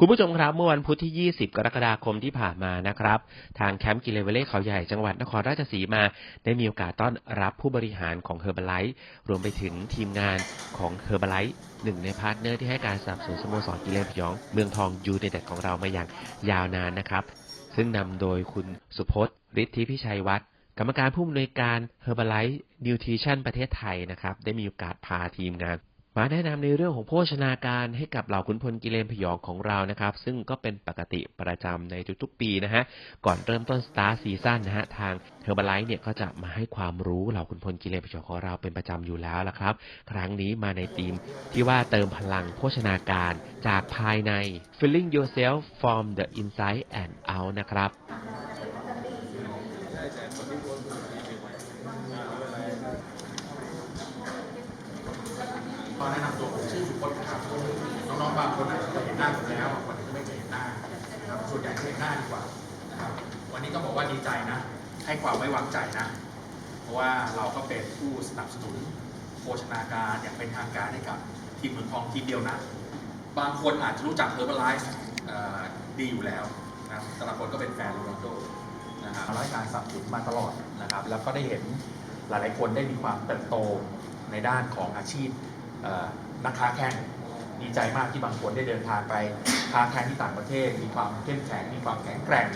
คุณผู้ชมครับเมื่อวันพุธที่ 20 กรกฎาคมที่ผ่านมานะครับ ทางแคมป์กิเลเวเล่เขาใหญ่จังหวัดนครราชสีมา ได้มีโอกาสต้อนรับผู้บริหารของเฮอร์บไลท์รวมไปถึงทีมงานของเฮอร์บไลท์หนึ่งในพาร์ทเนอร์ที่ให้การสนับสนุนสโมสรกิเลนพยอง เมืองทองยูไนเต็ดของเรามาอย่างยาวนานนะครับ ซึ่งนำโดยคุณสุพจน์ฤทธิพิชัยวัฒน์กรรมการผู้อำนวยการ Herbalife Nutrition ประเทศไทยนะครับ ได้มีโอกาสพาทีมงาน มาแนะนำในเรื่องของโภชนาการให้กับเหล่าขุนพลกิเลนพยองของเรานะครับ ซึ่งก็เป็นปกติประจำในทุกๆ ปีนะฮะ ก่อนเริ่มต้นสตาร์ซีซั่นนะฮะ ทางเฮอร์บไลท์เนี่ยก็จะมาให้ความรู้เหล่าขุนพลกิเลนพยองของเราเป็นประจำอยู่แล้วละครับ ครั้งนี้มาในธีมที่ว่าเติมพลังโภชนาการจากภายใน filling yourself from the inside and out นะครับ ก็แนะนำตัวผมชื่อสุพจน์นะครับน้องๆ บางคนอาจจะเคยเห็นหน้าผมแล้วบางคนอาจจะไม่เคยเห็นหน้านะครับส่วนใหญ่เคยเห็นหน้าดีกว่านะครับวันนี้ก็บอกว่าดีใจนะ ให้ความไว้วางใจนะ เพราะว่าเราก็เป็นผู้สนับสนุนโภชนาการอย่างเป็นทางการให้กับทีมเมืองทองทีมเดียวนะ บางคนอาจจะรู้จักเ e อร์บ l ไลฟ์ดีอยู่แล้วนะครับแต่บางคนก็เป็นแฟนโรนัลโดนะครับราให้การสนับสนุนมาตลอดนะครับ แล้วก็ได้เห็นหลายๆคนได้มีความเติบโตในด้านของอาชีพนักค้าแข่ง ดีใจมากที่บางคนได้เดินทางไปค้าแข่งที่ต่างประเทศ มีความเข้มแข็ง มีความแข็งแกร่ง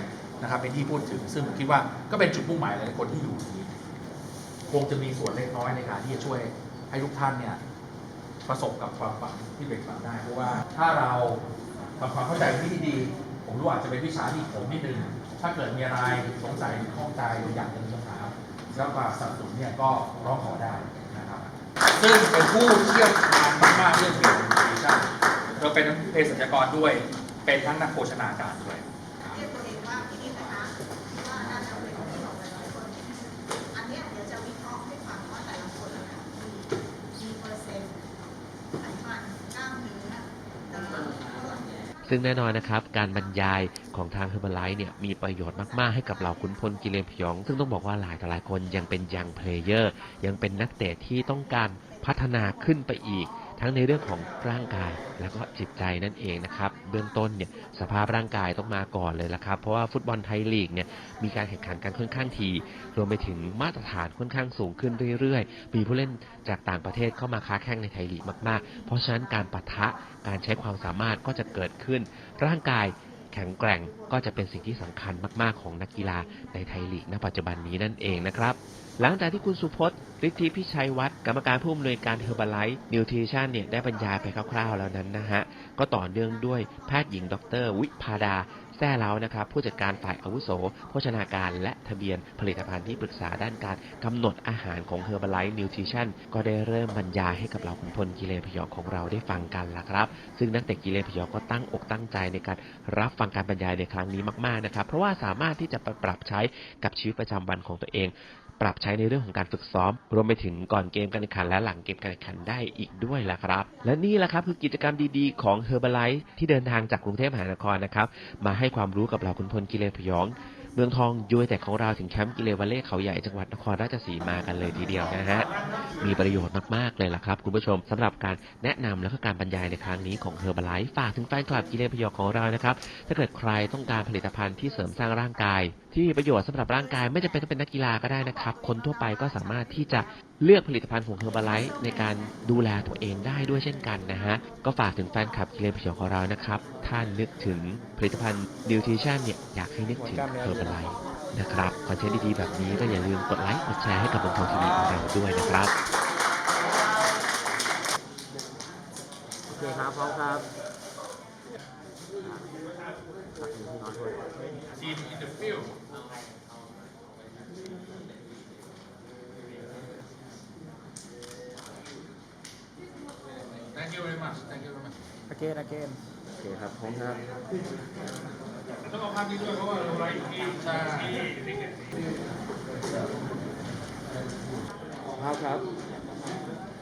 นะครับเป็นที่พูดถึง ซึ่งผมคิดว่าก็เป็นจุดมุ่งหมายหลายคนที่อยู่ตรงนี้คงจะมีส่วนเล็กน้อยในการที่จะช่วยให้ทุกท่านเนี่ยประสบกับความฝันที่เป็นฝันได้เพราะว่าถ้าเราทำความเข้าใจที่ดี ผมรู้อาจจะเป็นวิชาที่ผมนิดนึงถ้าเกิดมีอะไรสงสัยข้องใจหรืออยากจะมีคำถามแล้วก็สนับสนุนเนี่ยก็ร้องขอได้นะครับ ซึ่งเป็นผู้เชี่ยวชาญมากๆเรื่อง เป็นทั้งเภสัชกรด้วย เป็นทั้งนักโภชนาการด้วยเรียกตัวเองว่าพี่นิดนะคะว่าน่าจะเป็นที่ของหลายๆคนอันเนี้ยเดี๋ยวจะวิเคราะห์ให้ฟังว่าแต่ละคนน่ะมีมีเปอร์เซ็นต์ไขมันกล้ามเนื้อน้ำมันเท่าไหร่ ซึ่งแน่นอนนะครับ การบรรยายของทางเฮอร์บ l ไลท์เนี่ยมีประโยชน์มาก ๆ ให้กับเหล่าขุนพลกิเลนพยอง ซึ่งต้องบอกว่าหลายต่อหลายคนยังเป็นยังเพลเยอร์ ยังเป็นนักเตะที่ต้องการพัฒนาขึ้นไปอีก ทั้งในเรื่องของร่างกายแล้วก็จิตใจนั่นเองนะครับ เบื้องต้นเนี่ยสภาพร่างกายต้องมาก่อนเลยละครับ เพราะว่าฟุตบอลไทยลีกเนี่ยมีการแข่งขันกันค่อนข้างที รวมไปถึงมาตรฐานค่อนข้างสูงขึ้นเรื่อยๆ มีผู้เล่นจากต่างประเทศเข้ามาค้าแข่งในไทยลีกมากๆ เพราะฉะนั้นการปะทะการใช้ความสามารถก็จะเกิดขึ้น ร่างกาย แข็งแกร่งก็จะเป็นสิ่งที่สำคัญมากๆของนักกีฬาในไทยลีกณปัจจุบันนี้นั่นเองนะครับ หลังจากที่คุณสุพจน์ฤทธิพิชัยวัฒน์กรรมการผู้อำนวยการเฮอร์บาไลท์นิวทริชั่นเนี่ยได้บรรยายไปคร่าวๆแล้วนั้นนะฮะ ก็ต่อเนื่องด้วยแพทย์หญิง ดร วิพาดา แต่เล้านะครับ ผู้จัดการฝ่ายอาวุโส โภชนาการและทะเบียนผลิตภัณฑ์ที่ปรึกษาด้านการกำหนดอาหารของ Herbalife Nutrition ก็ได้เริ่มบรรยายให้กับเราขุนพลกิเลนพยองของเราได้ฟังกันละครับ ซึ่งนักเตะกิเลนพยองก็ตั้งอกตั้งใจในการรับฟังการบรรยายในครั้งนี้มากๆนะครับ เพราะว่าสามารถที่จะปรับใช้กับชีวิตประจำวันของตัวเอง ปรับใช้ในเรื่องของการฝึกซ้อม รวมไปถึงก่อนเกมการแข่งขันและหลังเกมการแข่งขันได้อีกด้วยล่ะครับ และนี่แหละครับคือกิจกรรมดีๆ ของ Herbalife ที่เดินทางจากกรุงเทพมหานครนะครับมาให้ความรู้กับเราคุณพลกิเลนพยอง เมืองทองยูไนเต็ดของเราถึงแคมป์กิเลวัลเล่เขาใหญ่จังหวัดนครราชสีมากันเลยทีเดียวนะฮะ มีประโยชน์มาก ๆ เลยล่ะครับ คุณผู้ชมสำหรับการแนะนำและก็การบรรยายในครั้งนี้ของเธอมาไลฟ์ฝากถึงแฟนคลับกิเลพยองของเรานะครับ ถ้าเกิดใครต้องการผลิตภัณฑ์ที่เสริมสร้างร่างกาย ที่มีประโยชน์สำหรับร่างกายไม่จำเป็นต้องเป็นนักกีฬาก็ได้นะครับ คนทั่วไปก็สามารถที่จะเลือกผลิตภัณฑ์ของ Herbalife ในการดูแลตัวเองได้ด้วยเช่นกันนะฮะ ก็ฝากถึงแฟนคลับกิเลนพยองของเรานะครับถ้านนึกถึงผลิตภัณฑ์ Nutrition เนี่ยอยากให้นึกถึง Herbalife นะครับคอนเทนต์ดีๆ แบบนี้ก็อย่าลืมกดไลค์กดแชร์ให้กับเมืองทองทีวีของเราด้วยนะครับ โอเคครับพร้อมครับ Team in the field Thank you very much Thank you very much อเกนอเกนโอเคครับพร้อมครับต้องเอาภาพนี้ด้วยเพราะว่าเราไลฟ์อยู่ที่ใช่ภาพครับ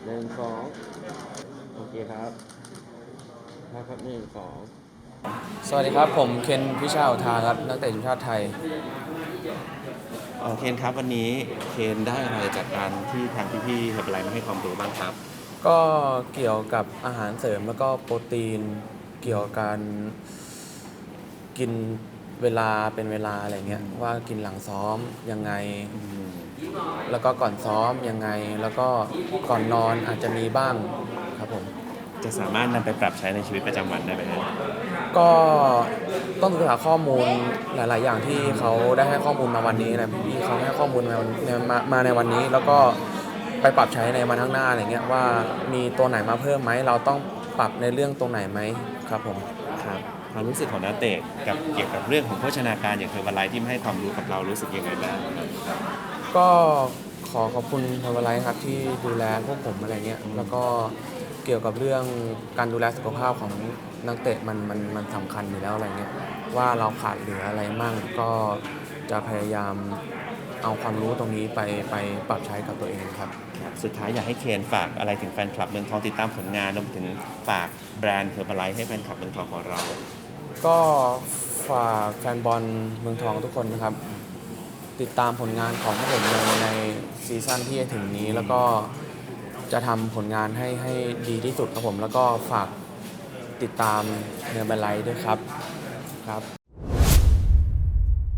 หนึ่งสองโอเคครับภาพครับหนึ่งสองสวัสดีครับ ผมเคนพิชาอุทาครับ นักเตะทีมชาติไทย เอ่อเคนครับวันนี้เคนได้อะไรจากการที่ทางพี่ๆเฮอร์บไลมาให้ความรู้บ้างครับ ก็เกี่ยวกับอาหารเสริมแล้วก็โปรตีนเกี่ยวกับการกินเวลาเป็นเวลาอะไรเงี้ยว่ากินหลังซ้อมยังไง แล้วก็ก่อนซ้อมยังไง แล้วก็ก่อนนอนอาจจะมีบ้างครับผมจะสามารถนำไปปรับใช้ในชีวิตประจำวันได้ไหมฮะก็ต้องศึกษาข้อมูลหลาย ๆ อย่างที่เขาได้ให้ข้อมูลมาวันนี้นะพี่ๆเขาให้ข้อมูลมาในมามาในวันนี้แล้วก็ ไปปรับใช้ในวันข้างหน้าอะไรเงี้ยว่ามีตัวไหนมาเพิ่มไหมเราต้องปรับในเรื่องตรงไหนไหมครับผมครับความรู้สึกของนักเตะกับเกี่ยวกับเรื่องของโภชนาการอย่างเทอร์บาไลท์ที่มาให้ความรู้กับเรารู้สึกยังไงบ้างก็ขอขอบคุณพาวเวอร์ไลท์ครับที่ดูแลพวกผมอะไรเงี้ยแล้วก็เกี่ยวกับเรื่องการดูแลสุขภาพของนักเตะมันมันมันสำคัญอยู่แล้วอะไรเงี้ยว่าเราขาดเหลืออะไรมั่งก็จะพยายาม เอาความรู้ตรงนี้ไปไปปรับใช้กับตัวเองครับครับ สุดท้ายอยากให้เคนฝากอะไรถึงแฟนคลับเมืองทองติดตามผลงานรวมถึงฝากแบรนด์เทอร์บาไลท์ให้แฟนคลับเมืองทองของเรา ก็ฝากแฟนบอลเมืองทองทุกคนนะครับ ติดตามผลงานของพวกผมในในซีซั่นที่จะถึงนี้แล้วก็จะทำผลงานให้ให้ดีที่สุดครับผม แล้วก็ฝากติดตามเนอร์บไลท์ด้วยครับครับ